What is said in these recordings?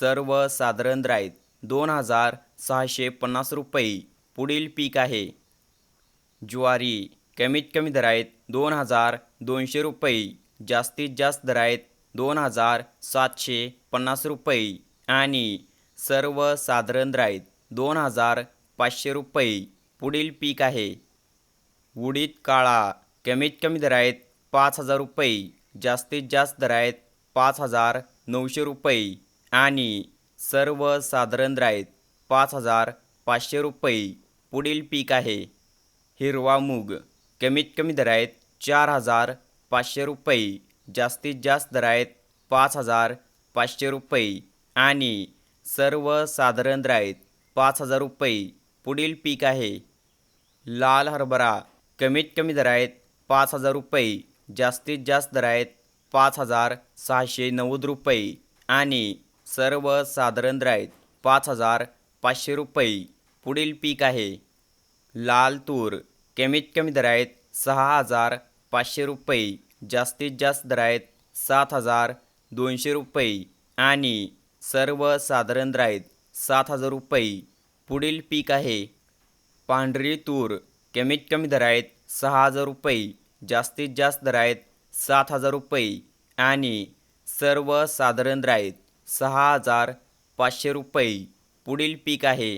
सर्वसाधारण साधारण आहेत दोन हजार सहाशे पन्नास रुपये. पुढील पीक आहे. ज्वारी कमीत कमी दरायत दोन हजार दोनशे रुपये. जास्तीत जास्त दरायत दोन हजार सातशे पन्नास रुपये. आणि सर्वसाधारण साधारण आहेत दोन हजार पाचशे रुपये. पुढील पीक आहे. उडीद काळा कमीत कमी दरायत आहेत पाच हजार रुपये. जास्तीत जास्त दर आहेत पाच हजार नऊशे रुपये. आणि सर्वसाधारण दर आहेत पाच हजार पाचशे रुपये पुढील पीक आहे. हिरवा मूग कमीत कमी दर आहेत चार हजार पाचशे रुपये जास्तीत जास्त दर आहेत पाच हजार पाचशे रुपये आणि सर्वसाधारण दर आहेत पाच हजार रुपये पुढील पीक आहे. लाल हरभरा कमीत कमी दर आहेत पाच हजार रुपये जास्तीत जास्त दर आहेत पाच हजार सहाशे नव्वद रुपये आणि सर्वसाधारण साधारण आहेत पाच हजार पाचशे रुपये. पुढील पीक आहे. लाल तूर कमीत कमी दर आहेत सहा हजार पाचशे रुपये. जास्तीत जास्त दर आहेत सात हजार दोनशे रुपये. आणि सर्वसाधारण साधारण आहेत सात हजार रुपये. पुढील पीक आहे. पांढरी तूर कमीत कमी दर आहेत सहा हजार रुपये. जास्तीत जास्त दर आहेत सात हजार रुपये. आणि सर्वसाधारण साधारण आहेत सहा हजार पाचशे रुपये. पुढील पीक आहे.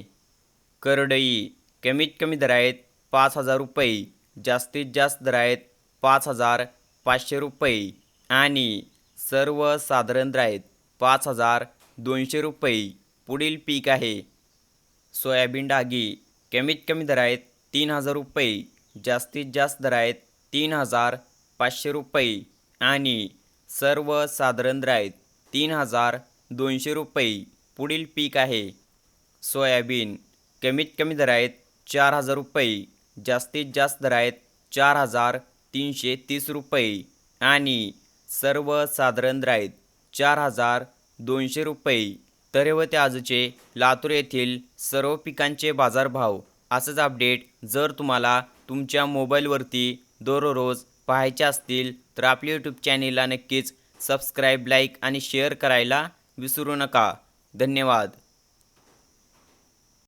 करडई. कमीत कमी दर आहेत पाच हजार रुपये. जास्तीत जास्त दर आहेत पाच हजार पाचशे रुपये. आणि सर्वसाधारण दर आहेत पाच हजार दोनशे रुपये. पुढील पीक आहे. सोयाबीन डागी. कमीत कमी दर आहेत तीन हजार रुपये. जास्तीत जास्त दर आहेत तीन हजार पाचशे रुपये. आणि सर्वसाधारण दर आहेत तीन हजार दोनशे रुपये. पुढील पीक आहे. सोयाबीन. कमीत कमी दर आहेत चार हजार रुपये. जास्तीत जास्त दर आहेत चार हजार तीनशे तीस रुपये. आणि सर्वसाधारण दर आहेत चार हजार दोनशे रुपये. तर व होते आजचे लातूर येथील सर्व पिकांचे बाजारभाव असंच अपडेट जर तुम्हाला तुमच्या मोबाईलवरती दररोज पाहायचे असतील तर आपल्या यूट्यूब चॅनेलला नक्कीच सबस्क्राईब लाईक आणि शेअर करायला विसरू नका. धन्यवाद.